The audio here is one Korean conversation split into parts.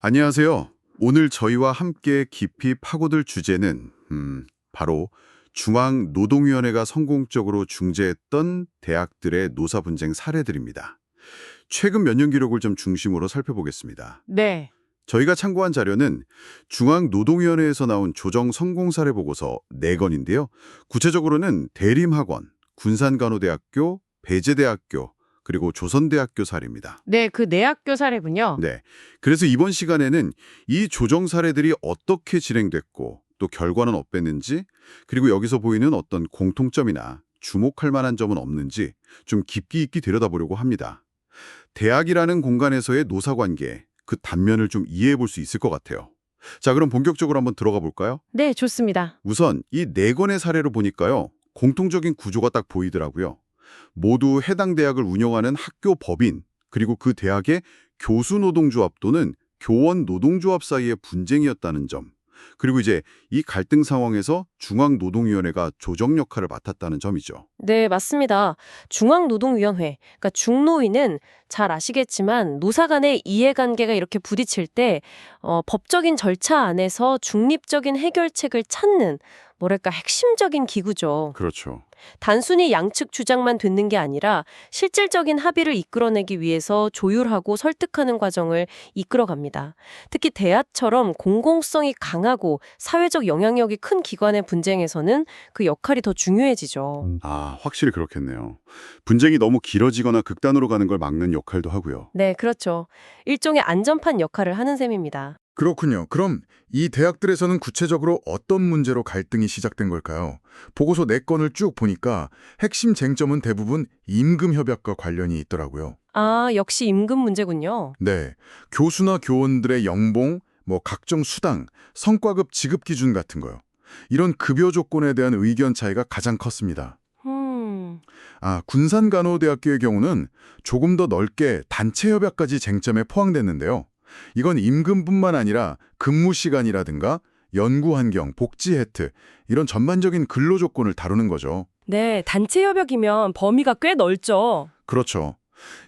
안녕하세요. 오늘 저희와 함께 깊이 파고들 주제는 음, 바로 중앙노동위원회가 성공적으로 중재했던 대학들의 노사 분쟁 사례들입니다. 최근 몇 년 기록을 좀 중심으로 살펴보겠습니다. 네. 저희가 참고한 자료는 중앙노동위원회에서 나온 조정 성공 사례 보고서 4건인데요. 구체적으로는 대림학원, 군산간호대학교, 배재대학교, 그리고 조선대학교 사례입니다. 네, 그 내학교 사례군요. 네. 그래서 이번 시간에는 이 조정 사례들이 어떻게 진행됐고 또 결과는 어땠는지 그리고 여기서 보이는 어떤 공통점이나 주목할 만한 점은 없는지 좀 깊이 있게 들여다보려고 합니다. 대학이라는 공간에서의 노사관계, 그 단면을 좀 이해해 볼 수 있을 것 같아요. 자, 그럼 본격적으로 한번 들어가 볼까요? 네, 좋습니다. 우선 이 네 건의 사례를 보니까요. 공통적인 구조가 딱 보이더라고요. 모두 해당 대학을 운영하는 학교 법인 그리고 그 대학의 교수 노동조합 또는 교원 노동조합 사이의 분쟁이었다는 점. 그리고 이제 이 갈등 상황에서 중앙노동위원회가 조정 역할을 맡았다는 점이죠. 네, 맞습니다. 중앙노동위원회, 그러니까 중노위는 잘 아시겠지만 노사 간의 이해관계가 이렇게 부딪힐 때 어, 법적인 절차 안에서 중립적인 해결책을 찾는 뭐랄까 핵심적인 기구죠. 그렇죠. 단순히 양측 주장만 듣는 게 아니라 실질적인 합의를 이끌어내기 위해서 조율하고 설득하는 과정을 이끌어갑니다. 특히 대학처럼 공공성이 강하고 사회적 영향력이 큰 기관의 분쟁에서는 그 역할이 더 중요해지죠. 아, 확실히 그렇겠네요. 분쟁이 너무 길어지거나 극단으로 가는 걸 막는 역할도 하고요. 네, 그렇죠. 일종의 안전판 역할을 하는 셈입니다. 그렇군요. 그럼 이 대학들에서는 구체적으로 어떤 문제로 갈등이 시작된 걸까요? 보고서 4건을 쭉 보니까 핵심 쟁점은 대부분 임금 협약과 관련이 있더라고요. 아, 역시 임금 문제군요. 네. 교수나 교원들의 연봉, 뭐 각종 수당, 성과급 지급 기준 같은 거요. 이런 급여 조건에 대한 의견 차이가 가장 컸습니다. 음, 아, 군산간호대학교의 경우는 조금 더 넓게 단체 협약까지 쟁점에 포함됐는데요. 이건 임금뿐만 아니라 근무 시간이라든가 연구 환경, 복지 혜택 이런 전반적인 근로 조건을 다루는 거죠. 네, 단체 협약이면 범위가 꽤 넓죠. 그렇죠.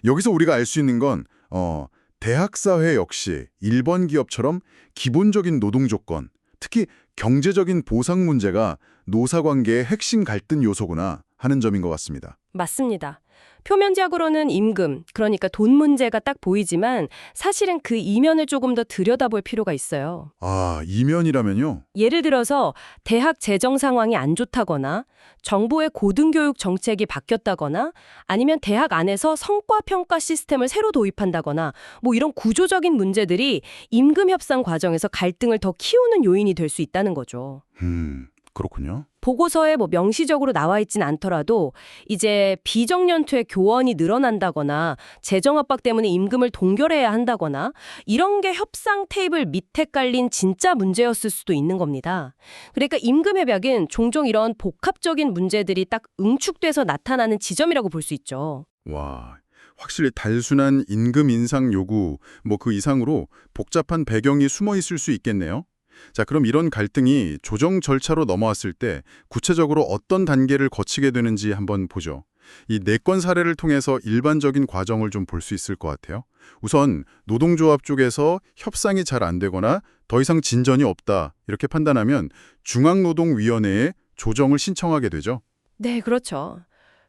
여기서 우리가 알 수 있는 건 어, 대학 사회 역시 일본 기업처럼 기본적인 노동 조건, 특히 경제적인 보상 문제가 노사 관계의 핵심 갈등 요소구나 하는 점인 것 같습니다. 맞습니다. 표면적으로는 임금, 그러니까 돈 문제가 딱 보이지만 사실은 그 이면을 조금 더 들여다볼 필요가 있어요. 아, 이면이라면요? 예를 들어서 대학 재정 상황이 안 좋다거나 정부의 고등교육 정책이 바뀌었다거나 아니면 대학 안에서 성과 평가 시스템을 새로 도입한다거나 뭐 이런 구조적인 문제들이 임금 협상 과정에서 갈등을 더 키우는 요인이 될 수 있다는 거죠. 음, 그렇군요. 보고서에 뭐 명시적으로 나와 있진 않더라도 이제 비정년퇴 교원이 늘어난다거나 재정 압박 때문에 임금을 동결해야 한다거나 이런 게 협상 테이블 밑에 깔린 진짜 문제였을 수도 있는 겁니다. 그러니까 임금 협약은 종종 이런 복합적인 문제들이 딱 응축돼서 나타나는 지점이라고 볼 수 있죠. 와, 확실히 단순한 임금 인상 요구 뭐 그 이상으로 복잡한 배경이 숨어 있을 수 있겠네요. 자, 그럼 이런 갈등이 조정 절차로 넘어왔을 때 구체적으로 어떤 단계를 거치게 되는지 한번 보죠. 이 네 건 사례를 통해서 일반적인 과정을 좀 볼 수 있을 것 같아요. 우선 노동조합 쪽에서 협상이 잘 안 되거나 더 이상 진전이 없다 이렇게 판단하면 중앙노동위원회에 조정을 신청하게 되죠. 네, 그렇죠.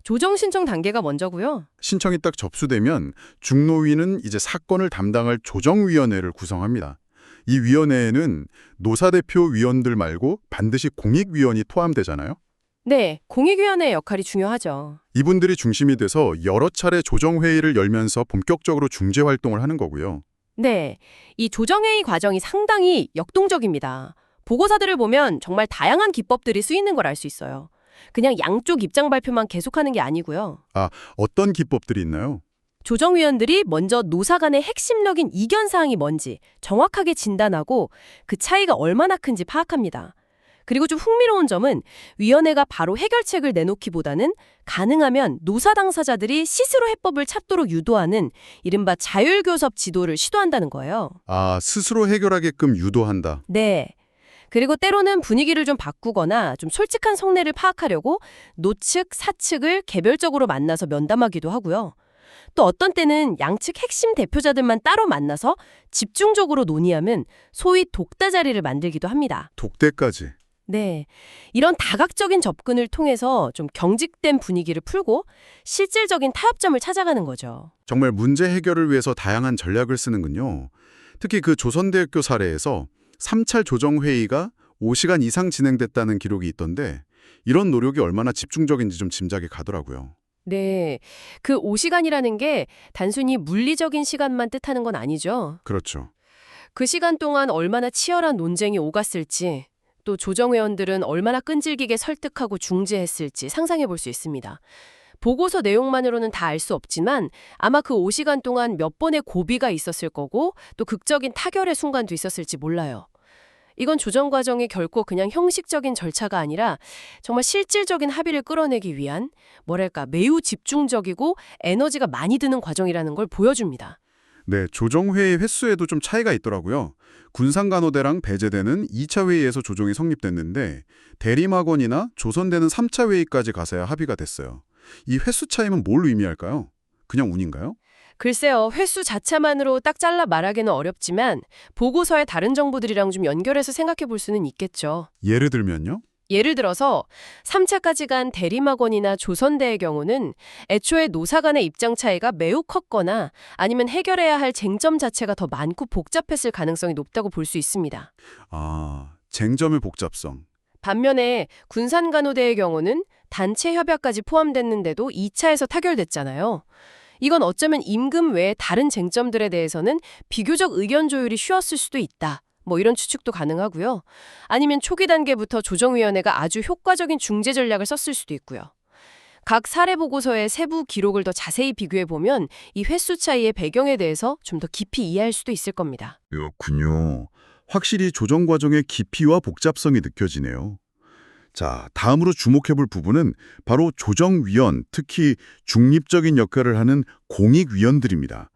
조정 신청 단계가 먼저고요. 신청이 딱 접수되면 중노위는 이제 사건을 담당할 조정위원회를 구성합니다. 이 위원회에는 노사대표 위원들 말고 반드시 공익위원이 포함되잖아요. 네, 공익위원회의 역할이 중요하죠. 이분들이 중심이 돼서 여러 차례 조정회의를 열면서 본격적으로 중재 활동을 하는 거고요. 네, 이 조정회의 과정이 상당히 역동적입니다. 보고서들을 보면 정말 다양한 기법들이 쓰이는 걸 알 수 있어요. 그냥 양쪽 입장 발표만 계속하는 게 아니고요. 어떤 기법들이 있나요? 조정위원들이 먼저 노사 간의 핵심적인 이견 사항이 뭔지 정확하게 진단하고 그 차이가 얼마나 큰지 파악합니다. 그리고 좀 흥미로운 점은 위원회가 바로 해결책을 내놓기보다는 가능하면 노사 당사자들이 스스로 해법을 찾도록 유도하는 이른바 자율교섭 지도를 시도한다는 거예요. 아, 스스로 해결하게끔 유도한다. 네. 그리고 때로는 분위기를 좀 바꾸거나 좀 솔직한 속내를 파악하려고 노측, 사측을 개별적으로 만나서 면담하기도 하고요. 또 어떤 때는 양측 핵심 대표자들만 따로 만나서 집중적으로 논의하면 소위 독다 자리를 만들기도 합니다. 독대까지. 네. 이런 다각적인 접근을 통해서 좀 경직된 분위기를 풀고 실질적인 타협점을 찾아가는 거죠. 정말 문제 해결을 위해서 다양한 전략을 쓰는군요. 특히 그 조선대학교 사례에서 3차 조정회의가 5시간 이상 진행됐다는 기록이 있던데 이런 노력이 얼마나 집중적인지 좀 짐작이 가더라고요. 네. 그 5시간이라는 게 단순히 물리적인 시간만 뜻하는 건 아니죠. 그렇죠. 그 시간 동안 얼마나 치열한 논쟁이 오갔을지, 또 조정회원들은 얼마나 끈질기게 설득하고 중재했을지 상상해 볼 수 있습니다. 보고서 내용만으로는 다 알 수 없지만 아마 그 5시간 동안 몇 번의 고비가 있었을 거고 또 극적인 타결의 순간도 있었을지 몰라요. 이건 조정 과정이 결코 그냥 형식적인 절차가 아니라 정말 실질적인 합의를 끌어내기 위한 뭐랄까 매우 집중적이고 에너지가 많이 드는 과정이라는 걸 보여줍니다. 네, 조정회의 횟수에도 좀 차이가 있더라고요. 군산간호대랑 배제되는 2차 회의에서 조정이 성립됐는데 대림학원이나 조선대는 3차 회의까지 가서야 합의가 됐어요. 이 횟수 차이는 뭘 의미할까요? 그냥 운인가요? 글쎄요, 횟수 자체만으로 딱 잘라 말하기는 어렵지만 보고서의 다른 정보들이랑 좀 연결해서 생각해 볼 수는 있겠죠. 예를 들면요? 예를 들어서 3차까지 간 대림학원이나 조선대의 경우는 애초에 노사 간의 입장 차이가 매우 컸거나 아니면 해결해야 할 쟁점 자체가 더 많고 복잡했을 가능성이 높다고 볼 수 있습니다. 아, 쟁점의 복잡성. 반면에 군산간호대의 경우는 단체 협약까지 포함됐는데도 2차에서 타결됐잖아요. 이건 어쩌면 임금 외에 다른 쟁점들에 대해서는 비교적 의견 조율이 쉬웠을 수도 있다. 뭐 이런 추측도 가능하고요. 아니면 초기 단계부터 조정위원회가 아주 효과적인 중재 전략을 썼을 수도 있고요. 각 사례 보고서의 세부 기록을 더 자세히 비교해 보면 이 횟수 차이의 배경에 대해서 좀 더 깊이 이해할 수도 있을 겁니다. 그렇군요. 확실히 조정 과정의 깊이와 복잡성이 느껴지네요. 자, 다음으로 주목해 볼 부분은 바로 조정위원, 특히 중립적인 역할을 하는 공익위원들입니다.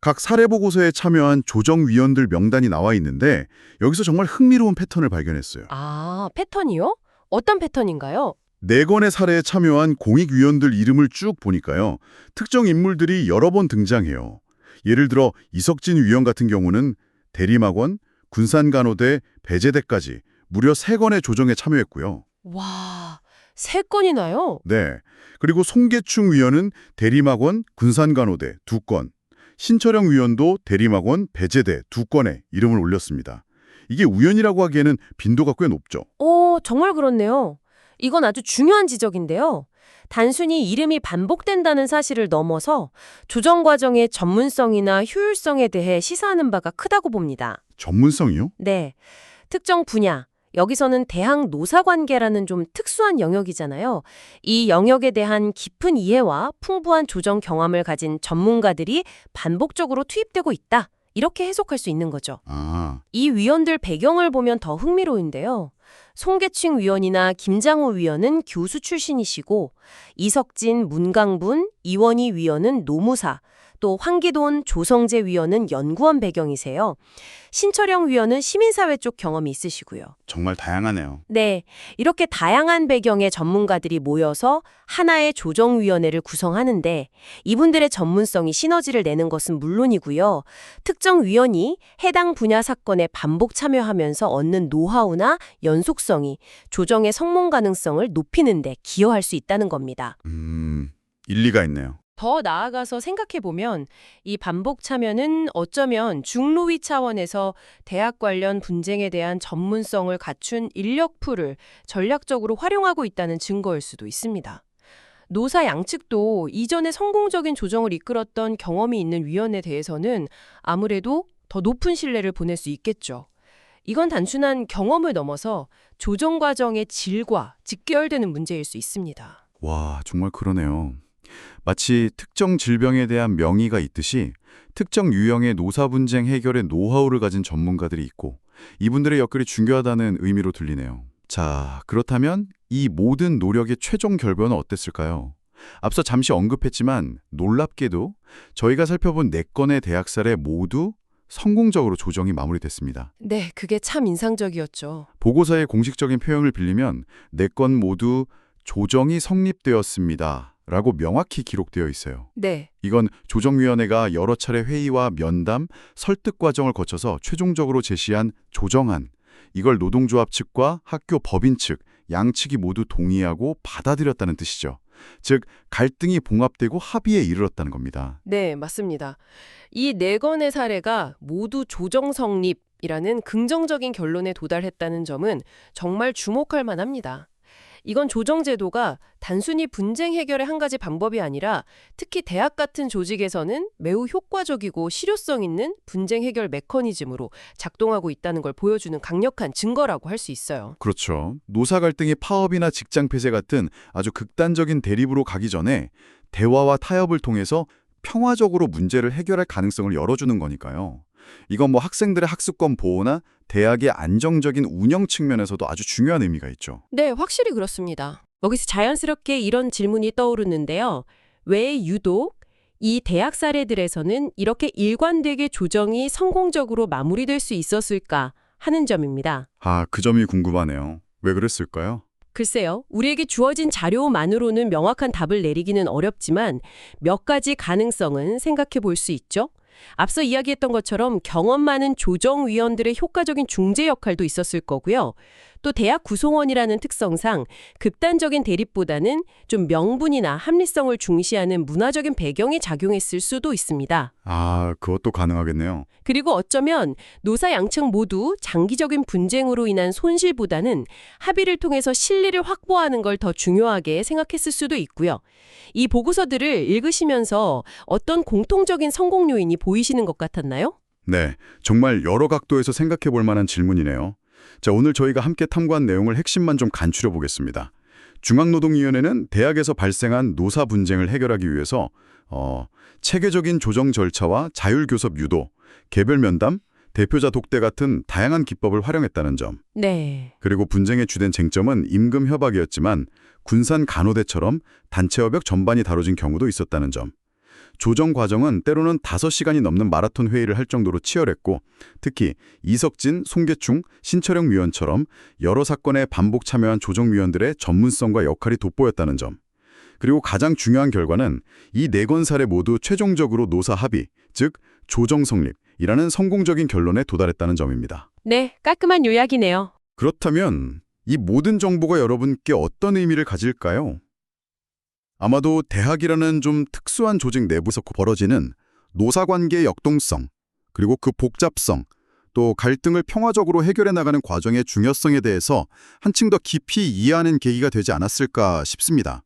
각 사례 보고서에 참여한 조정위원들 명단이 나와 있는데 여기서 정말 흥미로운 패턴을 발견했어요. 아, 패턴이요? 어떤 패턴인가요? 네 건의 사례에 참여한 공익위원들 이름을 쭉 보니까요. 특정 인물들이 여러 번 등장해요. 예를 들어 이석진 위원 같은 경우는 대림학원, 군산간호대, 배제대까지 무려 세건의 조정에 참여했고요. 와, 세 건이나요? 네. 그리고 송계충 위원은 대림학원, 군산간호대 두 건, 신철영 위원도 대림학원, 배제대 두 건에 이름을 올렸습니다. 이게 우연이라고 하기에는 빈도가 꽤 높죠. 오, 정말 그렇네요. 이건 아주 중요한 지적인데요. 단순히 이름이 반복된다는 사실을 넘어서 조정 과정의 전문성이나 효율성에 대해 시사하는 바가 크다고 봅니다. 전문성이요? 네. 특정 분야, 여기서는 대학 노사 관계라는 좀 특수한 영역이잖아요. 이 영역에 대한 깊은 이해와 풍부한 조정 경험을 가진 전문가들이 반복적으로 투입되고 있다. 이렇게 해석할 수 있는 거죠. 아, 이 위원들 배경을 보면 더 흥미로운데요. 송계층 위원이나 김장호 위원은 교수 출신이시고 이석진, 문강분, 이원희 위원은 노무사, 또 황기돈, 조성재 위원은 연구원 배경이세요. 신철영 위원은 시민사회 쪽 경험이 있으시고요. 정말 다양하네요. 네, 이렇게 다양한 배경의 전문가들이 모여서 하나의 조정위원회를 구성하는데 이분들의 전문성이 시너지를 내는 것은 물론이고요. 특정 위원이 해당 분야 사건에 반복 참여하면서 얻는 노하우나 연속 성이 조정의 성공 가능성을 높이는 데 기여할 수 있다는 겁니다. 음, 일리가 있네요. 더 나아가서 생각해보면 이 반복 참여는 어쩌면 중로위 차원에서 대학 관련 분쟁에 대한 전문성을 갖춘 인력풀을 전략적으로 활용하고 있다는 증거일 수도 있습니다. 노사 양측도 이전에 성공적인 조정을 이끌었던 경험이 있는 위원에 대해서는 아무래도 더 높은 신뢰를 보낼 수 있겠죠. 이건 단순한 경험을 넘어서 조정 과정의 질과 직결되는 문제일 수 있습니다. 와, 정말 그러네요. 마치 특정 질병에 대한 명의가 있듯이 특정 유형의 노사 분쟁 해결의 노하우를 가진 전문가들이 있고 이분들의 역할이 중요하다는 의미로 들리네요. 자, 그렇다면 이 모든 노력의 최종 결과는 어땠을까요? 앞서 잠시 언급했지만 놀랍게도 저희가 살펴본 네 건의 대학 사례 모두 성공적으로 조정이 마무리됐습니다. 네, 그게 참 인상적이었죠. 보고서의 공식적인 표현을 빌리면 네 건 모두 조정이 성립되었습니다. 라고 명확히 기록되어 있어요. 네. 이건 조정위원회가 여러 차례 회의와 면담, 설득 과정을 거쳐서 최종적으로 제시한 조정안. 이걸 노동조합 측과 학교 법인 측, 양측이 모두 동의하고 받아들였다는 뜻이죠. 즉, 갈등이 봉합되고 합의에 이르렀다는 겁니다. 네, 맞습니다. 이 네 건의 사례가 모두 조정 성립 이라는 긍정적인 결론에 도달했다는 점은 정말 주목할 만합니다. 이건 조정 제도가 단순히 분쟁 해결의 한 가지 방법이 아니라 특히 대학 같은 조직에서는 매우 효과적이고 실효성 있는 분쟁 해결 메커니즘으로 작동하고 있다는 걸 보여주는 강력한 증거라고 할 수 있어요. 그렇죠. 노사 갈등이 파업이나 직장 폐쇄 같은 아주 극단적인 대립으로 가기 전에 대화와 타협을 통해서 평화적으로 문제를 해결할 가능성을 열어주는 거니까요. 이건 뭐 학생들의 학습권 보호나 대학의 안정적인 운영 측면에서도 아주 중요한 의미가 있죠. 네, 확실히 그렇습니다. 여기서 자연스럽게 이런 질문이 떠오르는데요. 왜 유독 이 대학 사례들에서는 이렇게 일관되게 조정이 성공적으로 마무리될 수 있었을까 하는 점입니다. 아, 그 점이 궁금하네요. 왜 그랬을까요? 글쎄요, 우리에게 주어진 자료만으로는 명확한 답을 내리기는 어렵지만 몇 가지 가능성은 생각해 볼 수 있죠. 앞서 이야기했던 것처럼 경험 많은 조정위원들의 효과적인 중재 역할도 있었을 거고요. 또 대학 구성원이라는 특성상 극단적인 대립보다는 좀 명분이나 합리성을 중시하는 문화적인 배경이 작용했을 수도 있습니다. 아, 그것도 가능하겠네요. 그리고 어쩌면 노사 양측 모두 장기적인 분쟁으로 인한 손실보다는 합의를 통해서 실리를 확보하는 걸 더 중요하게 생각했을 수도 있고요. 이 보고서들을 읽으시면서 어떤 공통적인 성공 요인이 보이시는 것 같았나요? 네, 정말 여러 각도에서 생각해 볼 만한 질문이네요. 자, 오늘 저희가 함께 탐구한 내용을 핵심만 좀 간추려 보겠습니다. 중앙노동위원회는 대학에서 발생한 노사 분쟁을 해결하기 위해서 어, 체계적인 조정 절차와 자율교섭 유도, 개별 면담, 대표자 독대 같은 다양한 기법을 활용했다는 점. 네. 그리고 분쟁의 주된 쟁점은 임금 협약이었지만 군산 간호대처럼 단체 협약 전반이 다뤄진 경우도 있었다는 점. 조정 과정은 때로는 5시간이 넘는 마라톤 회의를 할 정도로 치열했고 특히 이석진, 송계충, 신철영 위원처럼 여러 사건에 반복 참여한 조정위원들의 전문성과 역할이 돋보였다는 점. 그리고 가장 중요한 결과는 이 네 건 사례 모두 최종적으로 노사 합의, 즉 조정 성립이라는 성공적인 결론에 도달했다는 점입니다. 네, 깔끔한 요약이네요. 그렇다면 이 모든 정보가 여러분께 어떤 의미를 가질까요? 아마도 대학이라는 좀 특수한 조직 내부에서 벌어지는 노사관계의 역동성, 그리고 그 복잡성, 또 갈등을 평화적으로 해결해 나가는 과정의 중요성에 대해서 한층 더 깊이 이해하는 계기가 되지 않았을까 싶습니다.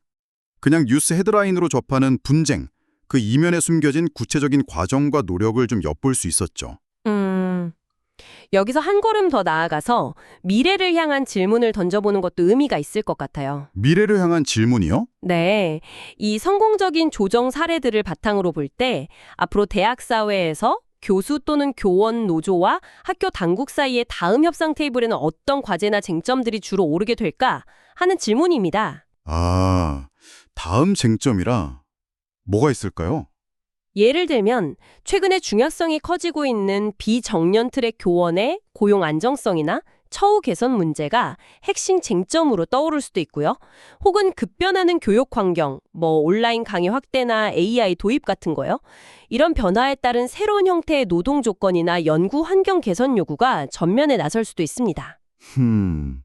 그냥 뉴스 헤드라인으로 접하는 분쟁, 그 이면에 숨겨진 구체적인 과정과 노력을 좀 엿볼 수 있었죠. 음. 여기서 한 걸음 더 나아가서 미래를 향한 질문을 던져보는 것도 의미가 있을 것 같아요. 미래를 향한 질문이요? 네. 이 성공적인 조정 사례들을 바탕으로 볼 때 앞으로 대학 사회에서 교수 또는 교원 노조와 학교 당국 사이의 다음 협상 테이블에는 어떤 과제나 쟁점들이 주로 오르게 될까 하는 질문입니다. 아, 다음 쟁점이라 뭐가 있을까요? 예를 들면 최근에 중요성이 커지고 있는 비정년 트랙 교원의 고용 안정성이나 처우 개선 문제가 핵심 쟁점으로 떠오를 수도 있고요. 혹은 급변하는 교육 환경, 뭐 온라인 강의 확대나 AI 도입 같은 거요. 이런 변화에 따른 새로운 형태의 노동 조건이나 연구 환경 개선 요구가 전면에 나설 수도 있습니다. 흠,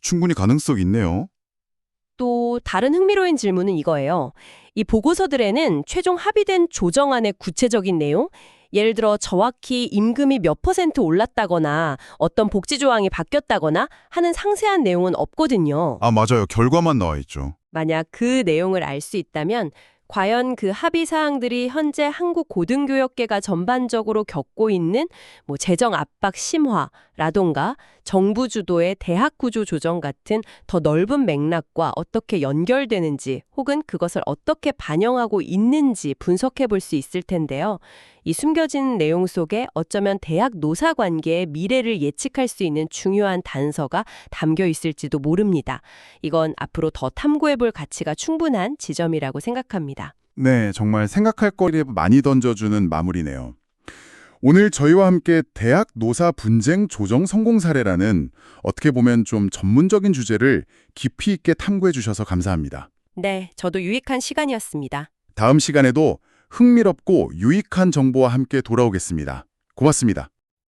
충분히 가능성 있네요. 또 다른 흥미로운 질문은 이거예요. 이 보고서들에는 최종 합의된 조정안의 구체적인 내용, 예를 들어 정확히 임금이 몇 퍼센트 올랐다거나 어떤 복지 조항이 바뀌었다거나 하는 상세한 내용은 없거든요. 아, 맞아요. 결과만 나와 있죠. 만약 그 내용을 알 수 있다면 과연 그 합의 사항들이 현재 한국 고등교육계가 전반적으로 겪고 있는 뭐 재정 압박 심화라던가 정부 주도의 대학 구조 조정 같은 더 넓은 맥락과 어떻게 연결되는지 혹은 그것을 어떻게 반영하고 있는지 분석해 볼 수 있을 텐데요. 이 숨겨진 내용 속에 어쩌면 대학 노사 관계의 미래를 예측할 수 있는 중요한 단서가 담겨 있을지도 모릅니다. 이건 앞으로 더 탐구해 볼 가치가 충분한 지점이라고 생각합니다. 네, 정말 생각할 거리에 많이 던져주는 마무리네요. 오늘 저희와 함께 대학 노사 분쟁 조정 성공 사례라는 어떻게 보면 좀 전문적인 주제를 깊이 있게 탐구해 주셔서 감사합니다. 네, 저도 유익한 시간이었습니다. 다음 시간에도 흥미롭고 유익한 정보와 함께 돌아오겠습니다. 고맙습니다.